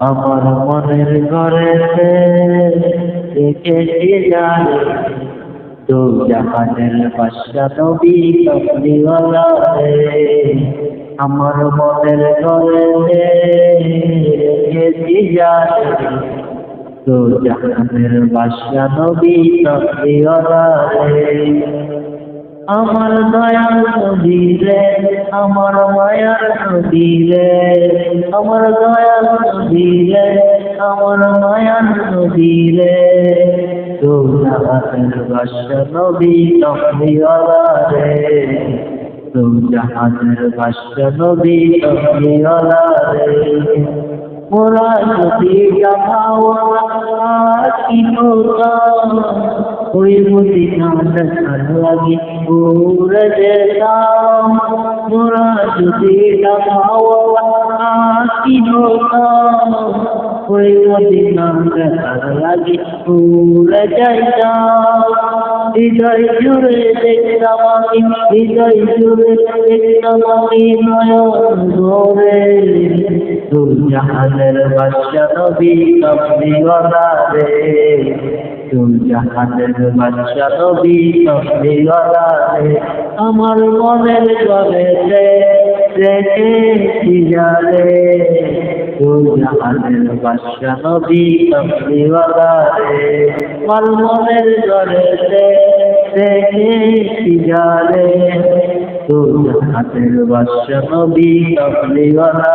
আমার মনের ঘরে রেখেছি জানি, তো জাহানের বাসা নবী কমলিওয়ালা রে। আমার মনের ঘরে রেখেছি জানি, তো জাহানের বাসা নবী কমলিওয়ালা রে। আমার দয়াল নবী রে, আমার মায়ার নবী রে। আমার দয়াল রে আমার মায়ার নবী রে জাহানের বাদশা নবী কমলিওয়ালা রে তো জাহানের বাদশা নবী কমলিওয়ালা রে মোরা যদি জামাওয়া কি ওই মদিনা দেখার লাগে উড়ে যেতাম মোরা যদি কি হোতাম ওই মদিনা দেখার লাগে উড়ে যাইতাম হৃদয় জুড়ে দেখতাম আমি হৃদয় জুড়ে দেখতাম আমি নয়ন ধরে তুই জাহানের বাদশা নবী কমলিওয়ালা রে আমার মনের রে রেখেছি জানে তুই জাহানের বাদশা নবী কমলিওয়ালা রে আমার মনের রে রেখেছি জানে তুই জাহানের বাদশা নবী কমলিওয়ালা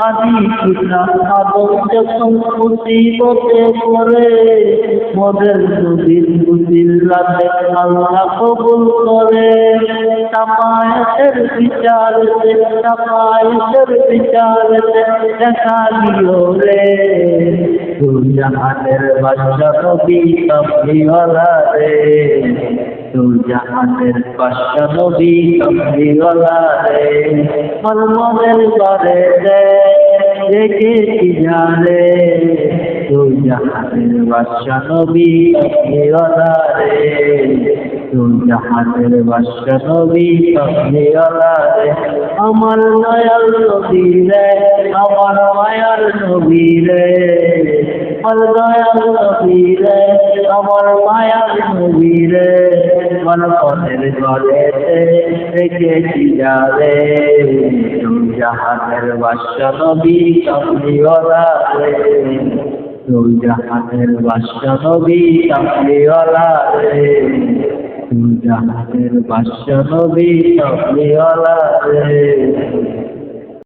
আদি পিতা আদম যখন মুসিবতে পড়ে মোদের উদিল্লাহে আল্লাহ কবুল করে তাপায়ের বিচারতে তাপায়ের বিচারতে দেখা দিও রে রে তুই জাহানের বাদশা নবী রে রেখেছি জানে তুই জাহানের বাদশা নবী কমলিওয়ালা রে তুই জাহানের বাদশা নবী কমলিওয়ালা রে আমার দয়াল নবী রে, আমার মায়ার নবী রে। আমার দয়াল নবী রে, আমার মায়ার নবী রে। মন পথের ঘরে রেখেছি তুই জাহানের বাদশা নবী কমলিওয়ালা বাদশা নবী কমলিওয়ালা রে তুই জাহানের বাদশা নবী রে